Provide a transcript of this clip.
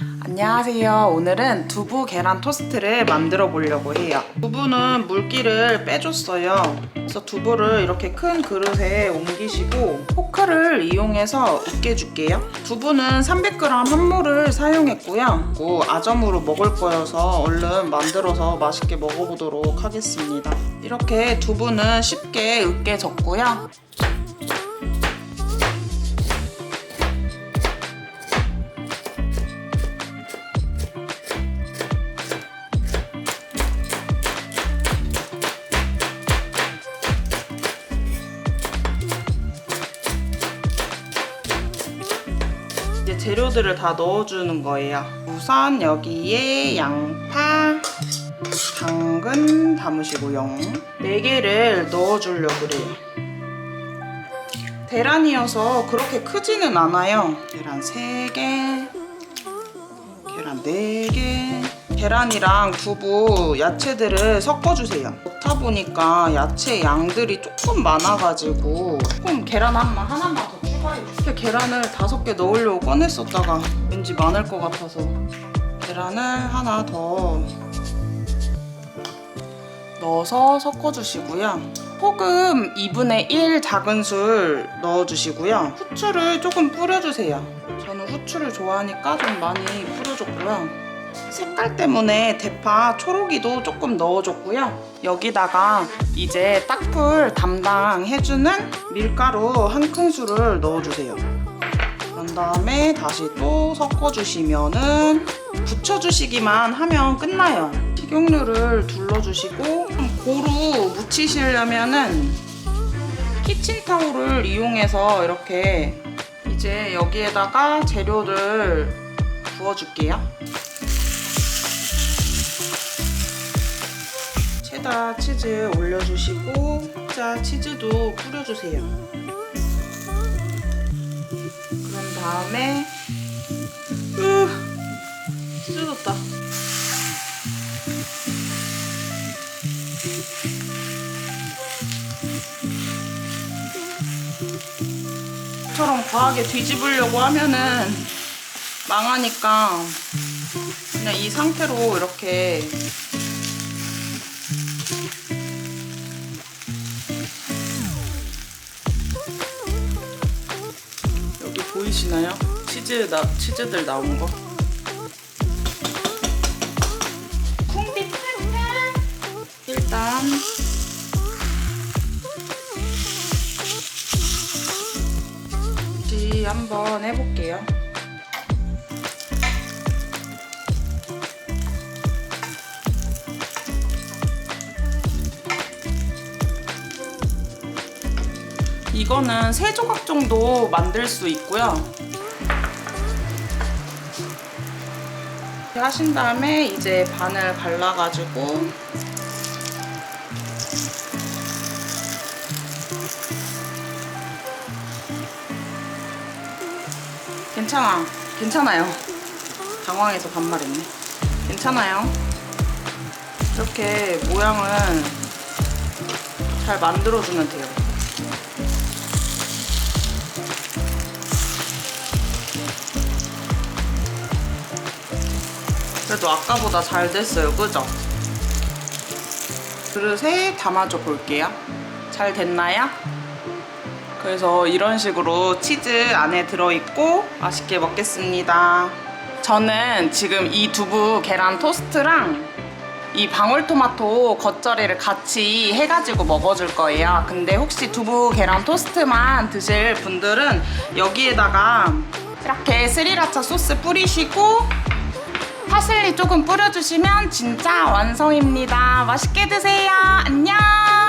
안녕하세요. 오늘은 두부 계란 토스트를 만들어 보려고 해요. 두부는 물기를 빼줬어요. 그래서 두부를 이렇게 큰 그릇에 옮기시고 포크를 이용해서 으깨줄게요. 두부는 300g 한 모를 사용했고요. 그리고 아점으로 먹을 거여서 얼른 만들어서 맛있게 먹어보도록 하겠습니다. 이렇게 두부는 쉽게 으깨졌고요. 이제 재료들을 다 넣어주는 거예요. 우선 여기에 양파, 당근 담으시고요. 4개를 넣어주려고 그래요. 계란이어서 그렇게 크지는 않아요. 계란 3개, 계란 4개. 계란이랑 두부, 야채들을 섞어주세요. 넣다 보니까 야채 양들이 조금 많아가지고 조금 계란 한 마, 하나만 더. 이렇게 계란을 다섯 개 넣으려고 꺼냈었다가 왠지 많을 것 같아서 계란을 하나 더 넣어서 섞어주시고요. 소금 2분의 1 작은 술 넣어주시고요. 후추를 조금 뿌려주세요. 저는 후추를 좋아하니까 좀 많이 뿌려줬고요. 색깔 때문에 대파 초록이도 조금 넣어줬고요. 여기다가 이제 딱풀 담당해주는 밀가루 한 큰술을 넣어주세요. 그런 다음에 다시 또 섞어주시면은 붙여주시기만 하면 끝나요. 식용유를 둘러주시고 고루 묻히시려면은 키친타올을 이용해서 이렇게 이제 여기에다가 재료를 부어줄게요. 체다 치즈 올려주시고 피자 치즈도 뿌려주세요. 그런 다음에 으 찢어졌다. 처럼 과하게 뒤집으려고 하면은 망하니까 그냥 이 상태로 이렇게 여기 보이시나요? 치즈 나 치즈들 나온 거. 일단 한번 해볼게요. 이거는 세 조각 정도 만들 수 있고요. 이렇게 하신 다음에 이제 반을 갈라가지고 괜찮아, 괜찮아요. 당황해서 반말했네. 괜찮아요. 이렇게 모양을 잘 만들어주면 돼요. 그래도 아까보다 잘 됐어요. 그죠? 그릇에 담아줘 볼게요. 잘 됐나요? 그래서 이런 식으로 치즈 안에 들어있고 맛있게 먹겠습니다. 저는 지금 이 두부 계란 토스트랑 이 방울토마토 겉절이를 같이 해가지고 먹어줄 거예요. 근데 혹시 두부 계란 토스트만 드실 분들은 여기에다가 이렇게 스리라차 소스 뿌리시고 파슬리 조금 뿌려주시면 진짜 완성입니다. 맛있게 드세요. 안녕!